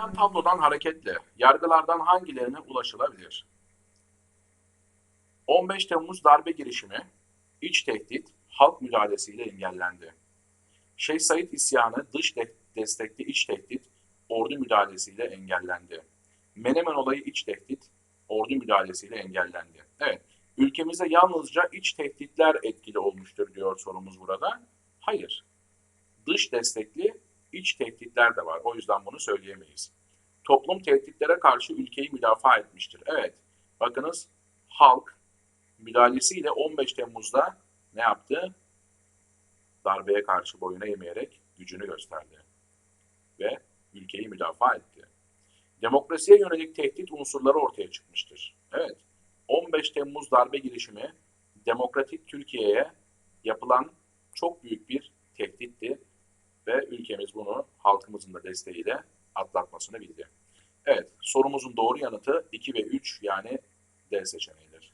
Verilen tablodan hareketle yargılardan hangilerine ulaşılabilir? 15 Temmuz darbe girişimi, iç tehdit, halk müdahalesiyle engellendi. Şeyh Said isyanı dış de- destekli iç tehdit, ordu müdahalesiyle engellendi. Menemen olayı iç tehdit, ordu müdahalesiyle engellendi. Evet, ülkemizde yalnızca iç tehditler etkili olmuştur diyor sorumuz burada. Hayır, dış destekli iç tehditler de var. O yüzden bunu söyleyemeyiz. Toplum tehditlere karşı ülkeyi müdafaa etmiştir. Evet, bakınız halk müdahalesiyle 15 Temmuz'da ne yaptı? Darbeye karşı boyun eğmeyerek gücünü gösterdi ve ülkeyi müdafaa etti. Demokrasiye yönelik tehdit unsurları ortaya çıkmıştır. Evet, 15 Temmuz darbe girişimi demokratik Türkiye'ye yapılan çok büyük bir tehditti ve ülkemiz bunu halkımızın da desteğiyle atlatmasını bildi. Evet, sorumuzun doğru yanıtı 2 ve 3 yani D seçeneğidir.